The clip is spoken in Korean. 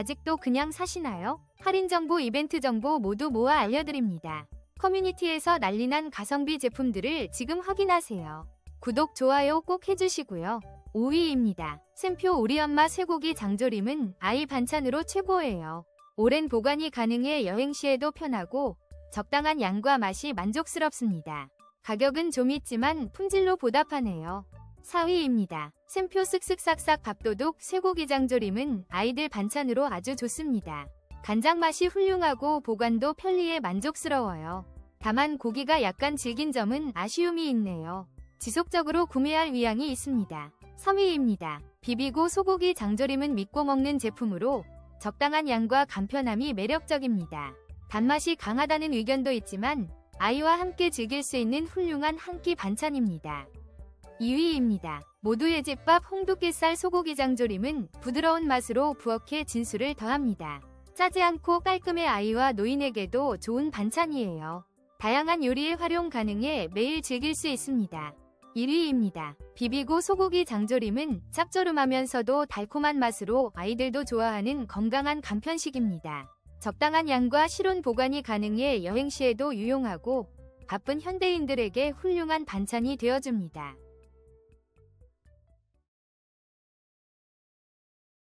아직도 그냥 사시나요? 할인 정보, 이벤트 정보 모두 모아 알려드립니다. 커뮤니티에서 난리난 가성비 제품들을 지금 확인하세요. 구독, 좋아요 꼭 해주시고요. 5위입니다. 샘표 우리 엄마 쇠고기 장조림은 아이 반찬으로 최고예요. 오랜 보관이 가능해 여행 시에도 편하고 적당한 양과 맛이 만족스럽습니다. 가격은 좀 있지만 품질로 보답하네요. 4위입니다. 샘표 쓱쓱싹싹 밥도둑 쇠고기 장조림은 아이들 반찬으로 아주 좋습니다. 간장 맛이 훌륭하고 보관도 편리해 만족스러워요. 다만 고기가 약간 질긴 점은 아쉬움이 있네요. 지속적으로 구매할 위향이 있습니다. 3위입니다. 비비고 소고기 장조림은 믿고 먹는 제품으로 적당한 양과 간편함이 매력적입니다. 단맛이 강하다는 의견도 있지만 아이와 함께 즐길 수 있는 훌륭한 한 끼 반찬입니다. 2위입니다. 모두의 집밥 홍두깨살 소고기 장 조림은 부드러운 맛으로 부엌에 진수를 더합니다. 짜지 않고 깔끔해 아이와 노인에게도 좋은 반찬이에요. 다양한 요리에 활용 가능해 매일 즐길 수 있습니다. 1위입니다. 비비고 소고기 장조림은 짭조름하면서도 달콤한 맛으로 아이들도 좋아하는 건강한 간편식입니다. 적당한 양과 실온 보관이 가능해 여행 시에도 유용하고 바쁜 현대인들에게 훌륭한 반찬이 되어줍니다.